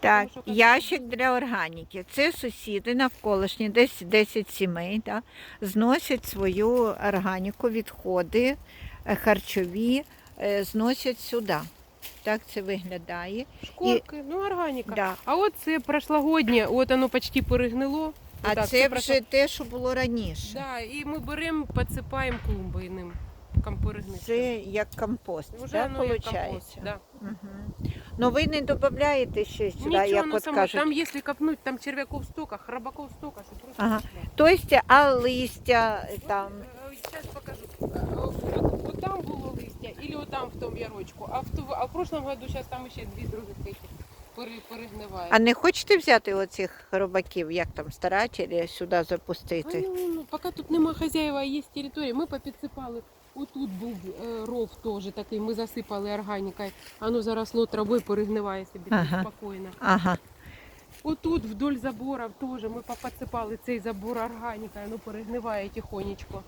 Так, ящик для органіки. Це сусіди навколишні, десь 10 сімей, да, зносять свою органіку, відходи е, харчові, е, зносять сюди. Так це виглядає. Шкурки, ну органіка. Да. А от це прошлогоднє, от воно почти перегнило. А Отак, це прошло- вже те, що було раніше. Да, і ми беремо, підсипаємо клумби ним. Це як компост, Вже да, воно як виходить? компост. Да. Угу. Ну ви не додаєте ще сюди, Нічого, як ну, от само, кажуть. там якщо копнуть, там черв'яков стока, храбаков стока, що просто. Ага. Тобто, а листя там. Зараз покажу. От, от там було листя, і от там в тому ярочку. А в, ту, а в прошлом году зараз там ще дві других этих пере, перегниває. А не хочете взяти оцих робаків, як там старателі, сюди А запустити? ну, ну, поки тут нема хазяїва, а є територія, ми попідсипали. Отут був е, ров теж такий, ми засипали органікою. Воно заросло травою, перегниває собі Ага. спокійно. Ага. Отут вдоль забору теж ми попідсипали цей забор органікою, воно перегниває тихонечко.